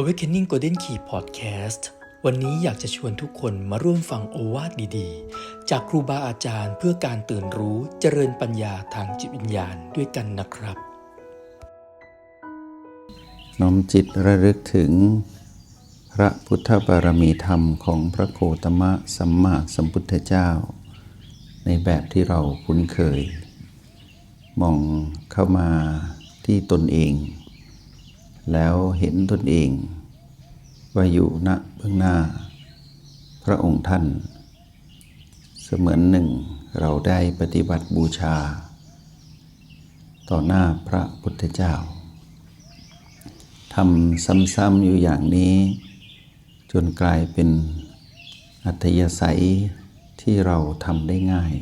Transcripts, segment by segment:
Awakening Golden Key Podcast วันนี้อยากจะชวนทุกคนมาร่วมฟังโอวาทดีๆ จากครูบาอาจารย์เพื่อการตื่นรู้เจริญปัญญาทางจิตวิญญาณด้วยกันนะครับ น้อมจิตระลึกถึง พระพุทธบารมีธรรมของพระโคตมะสัมมาสัมพุทธเจ้า ในแบบที่เราคุ้นเคย มองเข้ามาที่ตนเอง แล้วเห็นตนเองว่าอยู่ณเบื้องหน้า พระองค์ท่าน เสมือนหนึ่งเราได้ปฏิบัติบูชา ต่อหน้าพระพุทธเจ้าทำซ้ำๆอยู่อย่างนี้ จนกลายเป็นอัธยาศัยที่เราทำได้ง่าย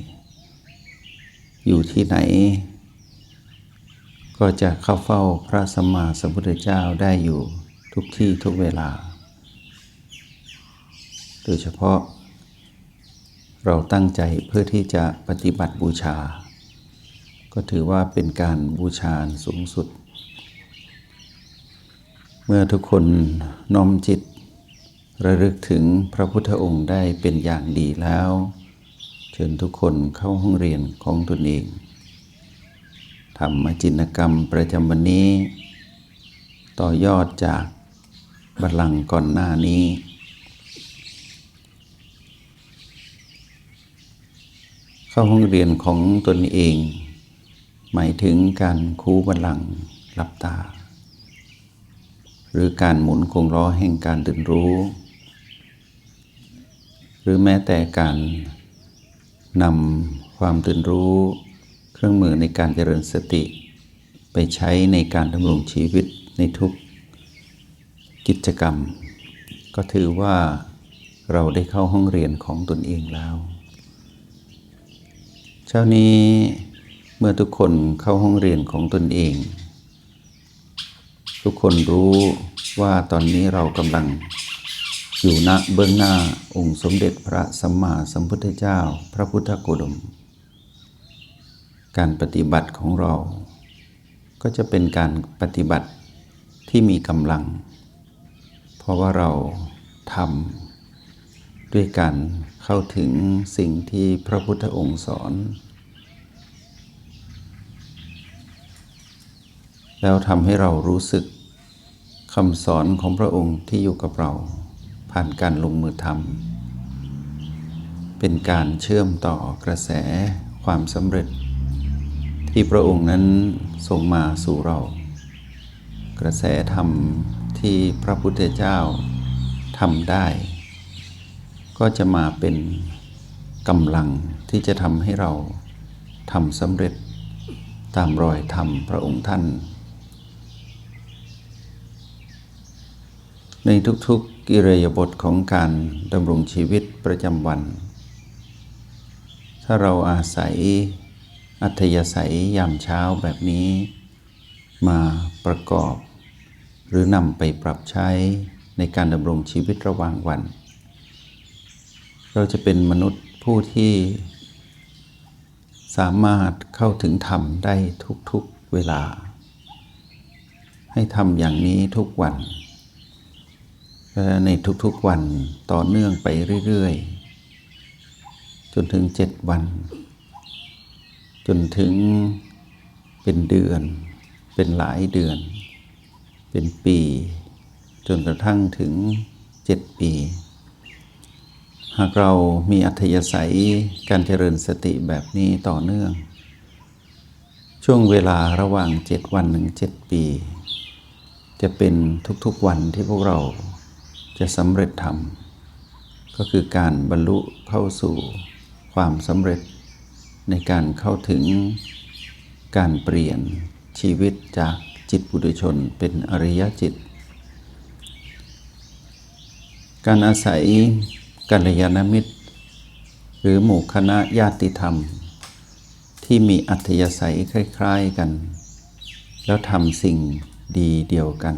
อยู่ที่ไหน ก็จะเข้าเฝ้าพระสัมมาสัมพุทธเจ้าได้อยู่ทุกที่ทุกเวลา โดยเฉพาะ เราตั้งใจเพื่อที่จะปฏิบัติบูชา ก็ถือว่าเป็นการบูชาสูงสุด เมื่อทุกคนน้อมจิต ระลึกถึงพระพุทธองค์ได้เป็นอย่างดีแล้ว เชิญทุกคนเข้าห้องเรียนของตนเอง ทำมจินกรรมประจำวันนี้ ต่อยอดจากบัลลังก์ก่อนหน้านี้ เข้าห้องเรียนของตนเอง หมายถึงการคูบัลลังก์หลับตา หรือการหมุนคงล้อแห่งการตื่นรู้ หรือแม้แต่การนำความตื่นรู้ เครื่องมือในการเจริญสติ ไปใช้ในการดำรงชีวิตในทุกกิจกรรม ก็ถือว่าเราได้เข้าห้องเรียนของตนเองแล้ว เช้านี้เมื่อทุกคนเข้าห้องเรียนของตนเอง ทุกคนรู้ว่าตอนนี้เรากำลังอยู่ณเบื้องหน้าองค์สมเด็จพระสัมมาสัมพุทธเจ้า พระพุทธโคดม การปฏิบัติของเรา ก็จะเป็นการปฏิบัติที่มีกำลัง เพราะว่าเราทำด้วยการเข้าถึงสิ่งที่พระพุทธองค์สอน แล้วทำให้เรารู้สึกคำสอนของพระองค์ที่อยู่กับเรา ผ่านการลงมือทำเป็นการเชื่อมต่อกระแสความสำเร็จ ที่พระองค์นั้นส่งมาสู่เรา กระแสธรรมที่พระพุทธเจ้าทำได้ ก็จะมาเป็นกำลังที่จะทำให้เราทำสำเร็จตามรอยธรรมพระองค์ท่าน ในทุกๆกิริยาบทของการดำรงชีวิตประจำวัน ถ้าเราอาศัย อัธยาศัยยามเช้าแบบนี้มาประกอบ หรือนำไปปรับใช้ในการดำรงชีวิตระหว่างวัน เราจะเป็นมนุษย์ผู้ที่ สามารถเข้าถึงธรรมได้ทุกๆเวลา ให้ทำอย่างนี้ทุกวัน ในทุกๆวันต่อเนื่องไปเรื่อย ๆ จนถึงเจ็ดวัน จนถึงเป็นเดือน เป็นหลายเดือน เป็นปี จนกระทั่งถึงเจ็ดปี หากเรามีอัธยาศัยการเจริญสติแบบนี้ต่อเนื่อง ช่วงเวลาระหว่างเจ็ดวันถึงเจ็ดปี จะเป็นทุกๆวันที่พวกเราจะสำเร็จทำก็คือการบรรลุเข้าสู่ความสำเร็จ ในการเข้าถึงการเปลี่ยนชีวิตจากจิตปุถุชนเป็นอริยจิต การอาศัยกัลยาณมิตร หรือหมู่คณะญาติธรรม ที่มีอัธยาศัยคล้ายๆกัน แล้วทำสิ่งดีเดียวกัน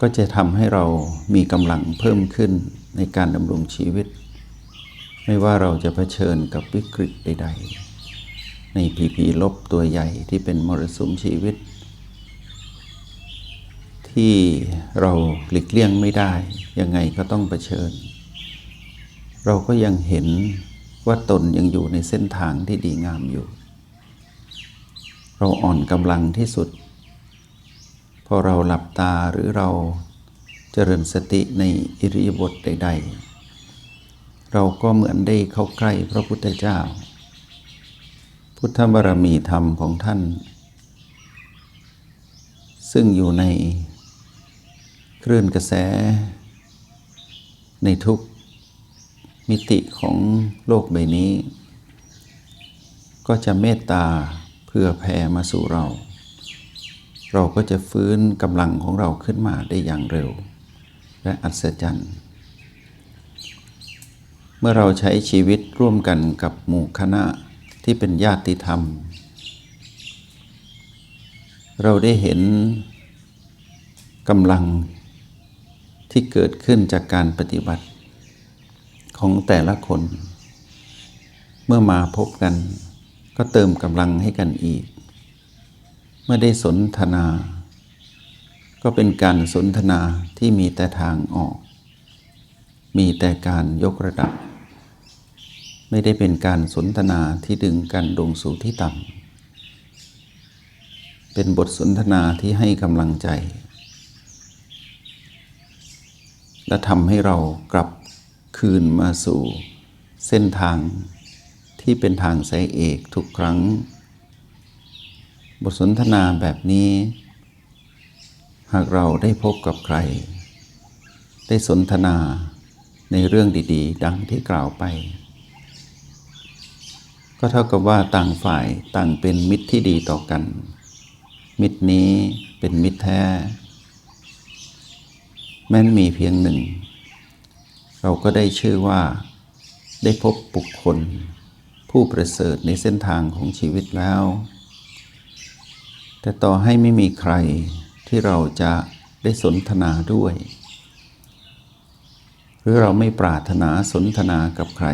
ก็จะทำให้เรามีกำลังเพิ่มขึ้นในการดำรงชีวิต ไม่ว่าเราจะเผชิญกับวิกฤตใด ๆ ในผีผีลบตัวใหญ่ที่เป็นมรสุมชีวิตทที่เราหลีกเลี่ยงไม่ได้ ยังไงก็ต้องเผชิญ เราก็ยังเห็นว่าตนยังอยู่ในเส้นทางที่ดีงามอยู่ เราอ่อนกำลังที่สุด พอเราหลับตาหรือเราเจริญสติในอิริยาบถใด ๆ เราก็เหมือนได้เข้าใกล้พระพุทธเจ้า พุทธบารมีธรรมของท่าน ซึ่งอยู่ในคลื่นกระแส ในทุกมิติของโลกใบนี้ ก็จะเมตตาเพื่อแผ่มาสู่เรา เราก็จะฟื้นกำลังของเราขึ้นมาได้อย่างเร็ว และอัศจรรย์ เมื่อเราใช้ชีวิตร่วมกันกับหมู่คณะที่เป็นญาติธรรม เราได้เห็นกำลังที่เกิดขึ้นจากการปฏิบัติของแต่ละคน เมื่อมาพบกันก็เติมกำลังให้กันอีก เมื่อได้สนทนา ก็เป็นการสนทนาที่มีแต่ทางออก มีแต่การยกระดับ ไม่ได้เป็นการสนทนาที่ดึงกันลงสู่ที่ต่ำ เป็นบทสนทนาที่ให้กำลังใจ และทำให้เรากลับคืนมาสู่เส้นทางที่เป็นทางสายเอกทุกครั้ง บทสนทนาแบบนี้ หากเราได้พบกับใคร ได้สนทนาในเรื่องดี ๆ ดังที่กล่าวไป ก็เท่ากับว่าต่างฝ่ายต่างเป็นมิตรที่ดีต่อกัน มิตรนี้เป็นมิตรแท้ แม้นมีเพียงหนึ่ง เราก็ได้ชื่อว่าได้พบบุคคล ผู้ประเสริฐในเส้นทางของชีวิตแล้ว แต่ต่อให้ไม่มีใครที่เราจะได้สนทนาด้วย หรือเราไม่ปรารถนาสนทนากับใคร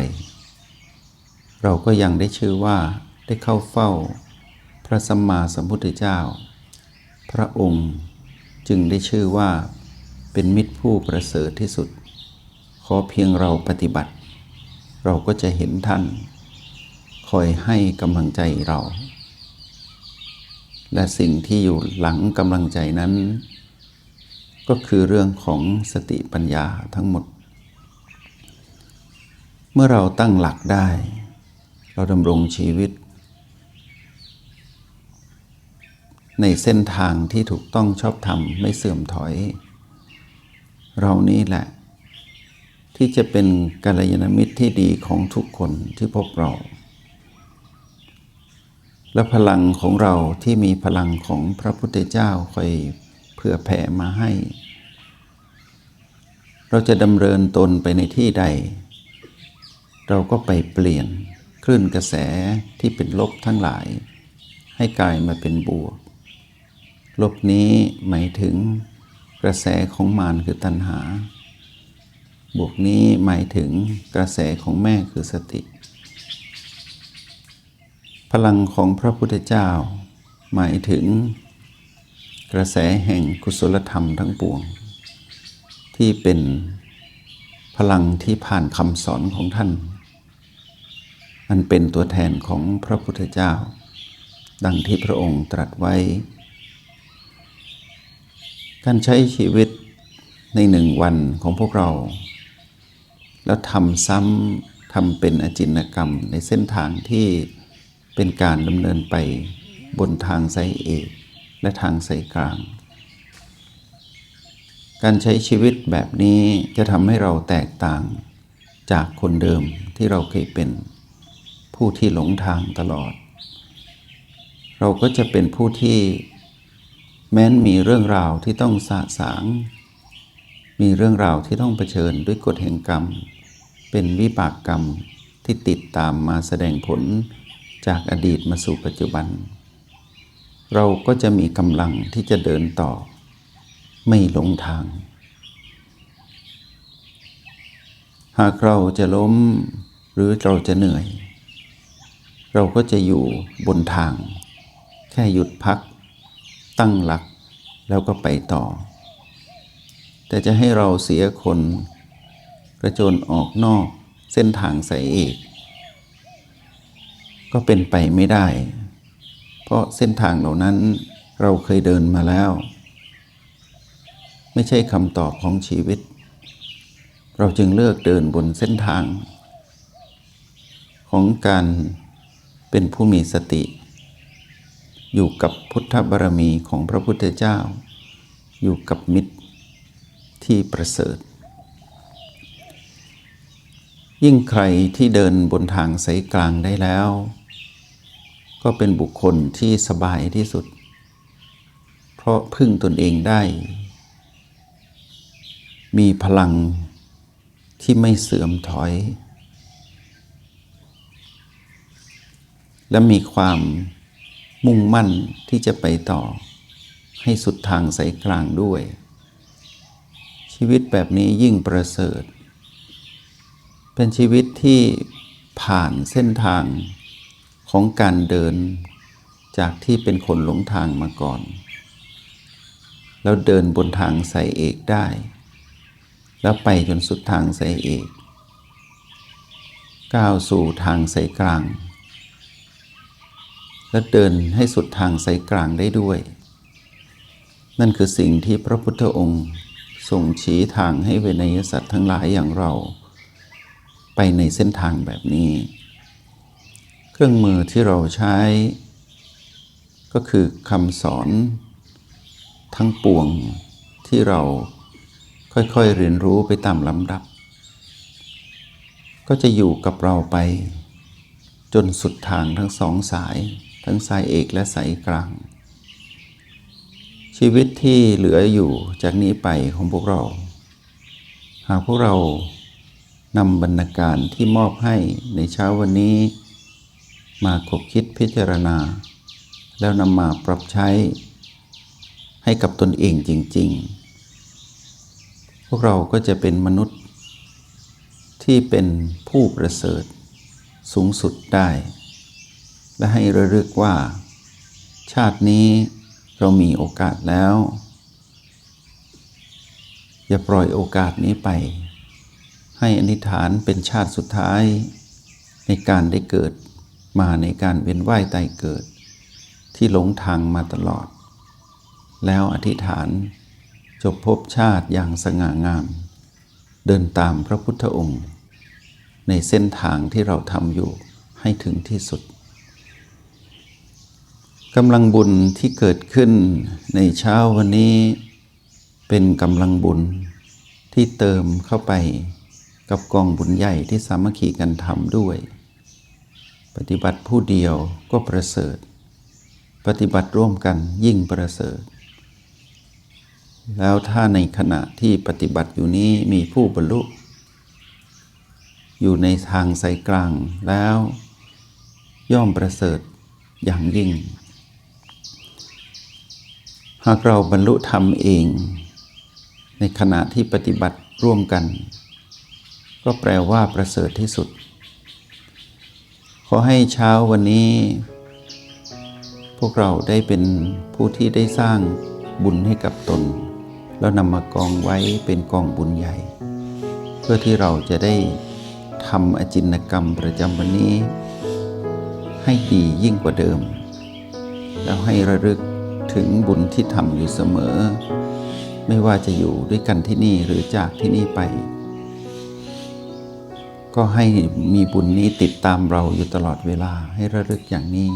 เราก็ยังได้ชื่อว่าได้เข้าเฝ้า พระสัมมาสัมพุทธเจ้า พระองค์จึงได้ชื่อว่าเป็นมิตรผู้ประเสริฐที่สุด ขอเพียงเราปฏิบัติ เราก็จะเห็นท่าน คอยให้กำลังใจเรา และสิ่งที่อยู่หลังกำลังใจนั้น ก็คือเรื่องของสติปัญญาทั้งหมด เมื่อเราตั้งหลักได้ เราดำรงชีวิต ในเส้นทางที่ถูกต้องชอบธรรมไม่เสื่อมถอย เรานี่แหละ ที่จะเป็นกัลยาณมิตรที่ดีของทุกคนที่พบเรา และพลังของเราที่มีพลังของพระพุทธเจ้าคอยเผื่อแผ่มาให้ เราจะดำเนินตนไปในที่ใด เราก็ไปเปลี่ยน คลื่นกระแสที่เป็นลบทั้งหลาย ให้กลายมาเป็นบวก ลบนี้หมายถึงกระแสของมารคือตัณหา บวกนี้หมายถึงกระแสของแม่คือสติ พลังของพระพุทธเจ้า หมายถึง กระแสแห่งกุศลธรรมทั้งปวง ที่เป็นพลังที่ผ่านคำสอนของท่าน มันเป็นตัวแทนของพระพุทธเจ้า ดังที่พระองค์ตรัสไว้ การใช้ชีวิตในหนึ่งวันของพวกเรา แล้วทำซ้ำทำเป็นอจินกรรมในเส้นทางที่เป็นการดำเนินไปบนทางสายเอกและทางสายกลาง การใช้ชีวิตแบบนี้จะทำให้เราแตกต่างจากคนเดิมที่เราเคยเป็น ผู้ที่หลงทางตลอด เราก็จะเป็นผู้ที่แม้นมีเรื่องราวที่ต้องสะสาง มีเรื่องราวที่ต้องเผชิญด้วยกฎแห่งกรรม เป็นวิบากกรรมที่ติดตามมาแสดงผลจากอดีตมาสู่ปัจจุบัน เราก็จะมีกำลังที่จะเดินต่อ ไม่หลงทาง หากเราจะล้มหรือเราจะเหนื่อย เราก็จะอยู่บนทาง แค่หยุดพัก ตั้งหลัก แล้วก็ไปต่อ แต่จะให้เราเสียคนกระโจนออกนอกเส้นทางสายเอก ก็เป็นไปไม่ได้ เพราะเส้นทางเหล่านั้นเราเคยเดินมาแล้ว ไม่ใช่คำตอบของชีวิต เราจึงเลือกเดินบนเส้นทาง ของการ เป็นผู้มีสติ อยู่กับพุทธบารมีของพระพุทธเจ้า อยู่กับมิตรที่ประเสริฐ ยิ่งใครที่เดินบนทางสายกลางได้แล้ว ก็เป็นบุคคลที่สบายที่สุด เพราะพึ่งตนเองได้ มีพลังที่ไม่เสื่อมถอย และมีความมุ่งมั่นที่จะไปต่อ ให้สุดทางสายกลางด้วย ชีวิตแบบนี้ยิ่งประเสริฐ เป็นชีวิตที่ผ่านเส้นทางของการเดินจากที่เป็นคนหลงทางมาก่อน แล้วเดินบนทางสายเอกได้ แล้วไปจนสุดทางสายเอก ก้าวสู่ทางสายกลาง และเดินให้สุดทางสายกลางได้ด้วย นั่นคือสิ่งที่พระพุทธองค์ทรงชี้ทางให้เวนยสัตว์ทั้งหลายอย่างเรา ไปในเส้นทางแบบนี้ เครื่องมือที่เราใช้ ก็คือคำสอนทั้งปวงที่เราค่อยๆเรียนรู้ไปตามลำดับ ก็จะอยู่กับเราไป จนสุดทางทั้งสองสาย ทั้งสายเอกและสายกลาง ชีวิตที่เหลืออยู่จากนี้ไปของพวกเรา หากพวกเรานำบรรณาการที่มอบให้ในเช้าวันนี้ มาคบคิดพิจารณา แล้วนำมาปรับใช้ ให้กับตนเองจริง ๆ พวกเราก็จะเป็นมนุษย์ที่เป็นผู้ประเสริฐสูงสุดได้ และให้ระลึกว่า ชาตินี้เรามีโอกาสแล้ว อย่าปล่อยโอกาสนี้ไป ให้อธิษฐานเป็นชาติสุดท้าย ในการได้เกิดมาในการเวียนว่ายตายเกิด ที่หลงทางมาตลอด แล้วอธิษฐานจบภพชาติอย่างสง่างาม เดินตามพระพุทธองค์ ในเส้นทางที่เราทำอยู่ให้ถึงที่สุด กำลังบุญที่เกิดขึ้นในเช้าวันนี้เป็นกำลังบุญที่เติมเข้าไปกับกองบุญใหญ่ที่สามัคคีกันทำด้วย ปฏิบัติผู้เดียวก็ประเสริฐ ปฏิบัติร่วมกันยิ่งประเสริฐ แล้วถ้าในขณะที่ปฏิบัติอยู่นี้มีผู้บรรลุ อยู่ในทางสายกลางแล้วย่อมประเสริฐอย่างยิ่ง หากเราบรรลุธรรมเอง ในขณะที่ปฏิบัติร่วมกัน ก็แปลว่าประเสริฐที่สุด ขอให้เช้าวันนี้ พวกเราได้เป็นผู้ที่ได้สร้างบุญให้กับตน แล้วนำมากองไว้เป็นกองบุญใหญ่ เพื่อที่เราจะได้ทำอจินกรรมประจำวันนี้ ให้ดียิ่งกว่าเดิม แล้วให้ระลึก ถึงบุญที่ทำอยู่เสมอ ไม่ว่าจะอยู่ด้วยกันที่นี่หรือจากที่นี่ไป ก็ให้มีบุญนี้ติดตามเราอยู่ตลอดเวลาให้ระลึกอย่างนี้